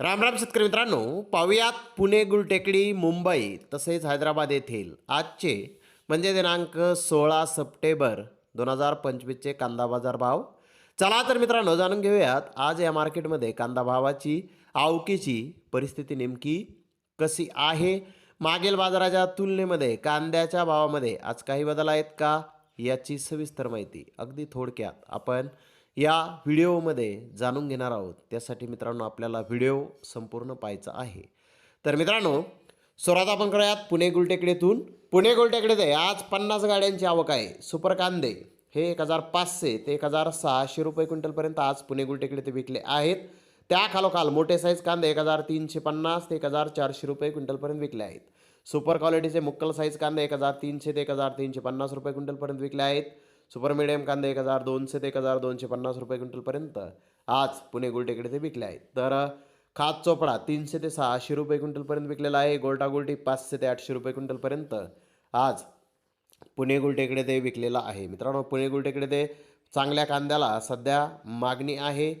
राम राम शेतकरी मित्रांनो पाहुयात पुणे गुलटेकडी मुंबई तसेच हैदराबाद येथील आजचे म्हणजे दिनांक सोळा सप्टेंबर दोन हजार पंचवीसचे कांदा बाजार भाव. चला तर मित्रांनो जाणून घेऊयात आज या मार्केटमध्ये कांदा भावाची आवकीची परिस्थिती नेमकी कशी आहे? मागील बाजाराच्या तुलनेमध्ये कांद्याच्या भावामध्ये आज काही बदल आहेत का? याची सविस्तर माहिती अगदी थोडक्यात आपण या व्हिडिओमध्ये जाणून घेणार आहोत. त्यासाठी मित्रांनो आपल्याला व्हिडिओ संपूर्ण पाहायचा आहे. तर मित्रांनो स्वरात आपण करूयात पुणे गुलटेकडीतून. पुणे गुलटेकडीत आज पन्नास गाड्यांची आवक आहे. सुपर कांदे हे एक हजार पाचशे ते एक हजार सहाशे रुपये क्विंटलपर्यंत आज पुणे गुलटेकडे ते विकले आहेत. त्या खालोखाल मोठे साईज कांदे एक हजार तीनशे पन्नास ते एक हजार चारशे रुपये क्विंटलपर्यंत विकले आहेत. सुपर क्वालिटीचे मुक्कल साईज कांदे एक हजार तीनशे ते एक हजार तीनशे पन्नास रुपये क्विंटलपर्यंत विकले आहेत. सुपर मिडियम कांदे एक हजार दोनशे ते एक हजार दोनशे पन्नास रुपये क्विंटलपर्यंत आज पुणे गुलटेकडे ते विकले आहेत. तर खात चोपडा तीनशे ते सहाशे रुपये क्विंटलपर्यंत विकलेला आहे. गोल्टा गोल्टी पाचशे ते आठशे रुपये क्विंटलपर्यंत आज पुणे गुलटेकडे ते विकलेला आहे. मित्रांनो पुणे गुलटेकडे ते चांगल्या कांद्याला सध्या मागणी आहे.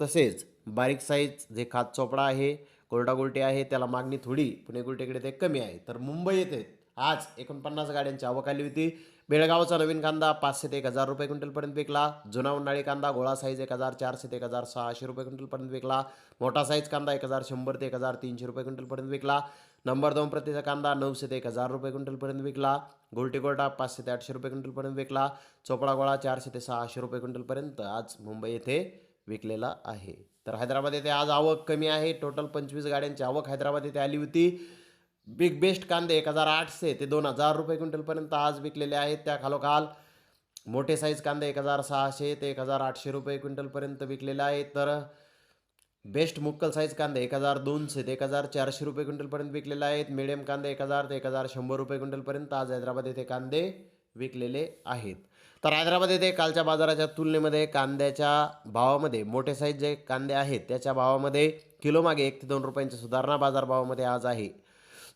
तसेच बारीक साईज जे खात चोपडा आहे गोल्टा गोल्टी आहे त्याला मागणी थोडी पुणे गुलटेकडे ते कमी आहे. तर मुंबई येथे आज एकोणपन्नास गाड्यांची आवक आली होती. बेळगावचा नवीन कांदा पाचशे ते एक हजार रुपये क्विंटलपर्यंत विकला. जुना उन्हाळी कांदा गोळा साईज एक हजार चारशे ते एक हजार सहाशे रुपये क्विंटलपर्यंत विकला. मोठा साईज कांदा एक हजार शंभर ते एक हजार तीनशे रुपये क्विंटलपर्यंत विकला. नंबर दोन प्रतीचा कांदा नऊशे ते एक हजार रुपये क्विंटलपर्यंत विकला. गोल्टी गोल्टा पाचशे ते आठशे रुपये क्विंटलपर्यंत विकला. चोपडा गोळा चारशे ते सहाशे रुपये क्विंटलपर्यंत आज मुंबई येथे विकलेला आहे. तर हैदराबाद येथे आज आवक कमी आहे. टोटल पंचवीस गाड्यांची आवक हैदराबाद येथे आली होती. बिग बेस्ट कांदे एक हजार आठशे ते दोन हजार रुपये क्विंटलपर्यंत आज विकलेले आहेत. त्या खालोखाल मोठे साईज कांदे एक हजार सहाशे ते एक हजार आठशे रुपये क्विंटलपर्यंत विकलेले आहेत. तर बेस्ट मुक्कल साईज कांदे एक हजार दोनशे ते एक हजार चारशे रुपये क्विंटलपर्यंत विकलेले आहेत. मिडियम कांदे एक हजार ते एक हजार शंभर रुपये क्विंटलपर्यंत आज हैदराबाद येथे कांदे विकलेले आहेत. तर हैदराबाद येथे कालच्या बाजाराच्या तुलनेमध्ये कांद्याच्या भावामध्ये मोठे साईज जे कांदे आहेत त्याच्या भावामध्ये किलोमागे एक ते दोन रुपयांची सुधारणा बाजारभावामध्ये आज आहे.